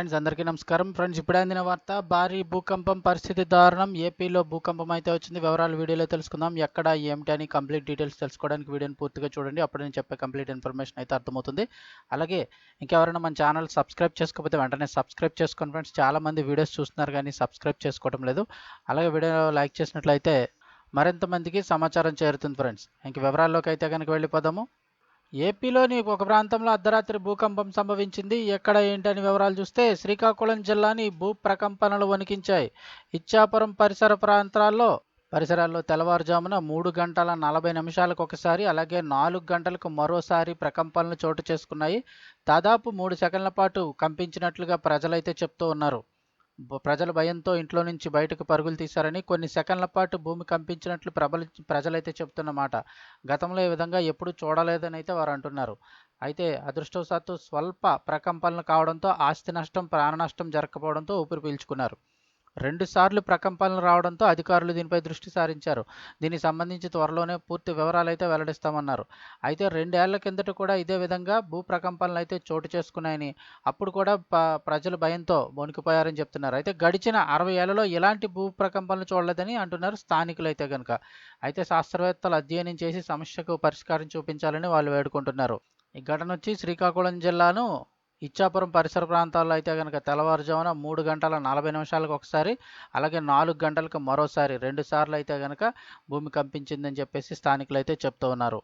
Friends అందరికీ నమస్కారం. Friends ఇప్పుడే అందిన వార్త భారీ భూకంపం పరిస్థితి దారుణం. ఏపీలో భూకంపం అయితే వచ్చింది. వివరాలు వీడియోలో తెలుసుకుందాం. ఎక్కడ ఏమిటి అని కంప్లీట్ డీటెయిల్స్ తెలుసుకోవడానికి వీడియోని పూర్తిగా చూడండి. అప్పుడు నేను చెప్పే కంప్లీట్ ఇన్ఫర్మేషన్ అయితే అర్థమవుతుంది. అలాగే ఇంకెవరైనా మన ఛానల్ సబ్స్క్రైబ్ చేసుకోకపోతే వెంటనే సబ్స్క్రైబ్ చేసుకోండి ఫ్రెండ్స్. చాలా మంది వీడియోస్ చూస్తున్నారు కానీ సబ్స్క్రైబ్ చేసుకోవడం లేదు. అలాగే వీడియో లైక్ చేసినట్లయితే మరింత మందికి సమాచారం చేరుతుంది ఫ్రెండ్స్. ఇంక వివరాల్లోకి అయితే కనుక వెళ్ళిపోదాము. ఏపీలోని ఒక ప్రాంతంలో అర్ధరాత్రి భూకంపం సంభవించింది. ఎక్కడ ఏంటని వివరాలు చూస్తే శ్రీకాకుళం జిల్లాని భూ ప్రకంపనలు వణికించాయి. ఇచ్చాపురం పరిసర ప్రాంతాల్లో పరిసరాల్లో తెల్లవారుజామున మూడు గంటల నలభై నిమిషాలకు ఒకసారి అలాగే నాలుగు గంటలకు మరోసారి ప్రకంపనలు చోటు చేసుకున్నాయి. దాదాపు మూడు సెకండ్ల పాటు కంపించినట్లుగా ప్రజలైతే చెప్తూ ఉన్నారు. ప్రజలు భయంతో ఇంట్లో నుంచి బయటకు పరుగులు తీశారని కొన్ని సెకండ్ల పాటు భూమి కంపించినట్లు ప్రబలి ప్రజలైతే చెప్తున్నమాట. గతంలో ఈ విధంగా ఎప్పుడూ చూడలేదని అయితే వారు అంటున్నారు. అయితే అదృష్టవశాత్తు స్వల్ప ప్రకంపనలు కావడంతో ఆస్తి నష్టం ప్రాణ నష్టం జరగకపోవడంతో ఊపిరి పీల్చుకున్నారు. రెండుసార్లు ప్రకంపనలు రావడంతో అధికారులు దీనిపై దృష్టి సారించారు. దీనికి సంబంధించి త్వరలోనే పూర్తి వివరాలు అయితే వెల్లడిస్తామన్నారు. అయితే రెండేళ్ళ కిందట కూడా ఇదే విధంగా భూ ప్రకంపనలు అయితే చోటు చేసుకున్నాయని అప్పుడు కూడా ప- ప్రజలు భయంతో వణికిపోయారని చెప్తున్నారు. అయితే గడిచిన అరవై ఏళ్ళలో ఎలాంటి భూ ప్రకంపనలు చూడలేదని అంటున్నారు స్థానికులు అయితే కనుక అయితే శాస్త్రవేత్తలు అధ్యయనం చేసి సమస్యకు పరిష్కారం చూపించాలని వాళ్ళు వేడుకుంటున్నారు. ఈ ఘటన వచ్చి శ్రీకాకుళం జిల్లాను ఇచ్చాపురం పరిసర ప్రాంతాల్లో అయితే కనుక తెల్లవారుజామున మూడు గంటల నలభై నిమిషాలకు ఒకసారి అలాగే నాలుగు గంటలకు మరోసారి రెండు సార్లు అయితే కనుక భూమి కంపించిందని చెప్పేసి స్థానికులు అయితే చెప్తూ ఉన్నారు.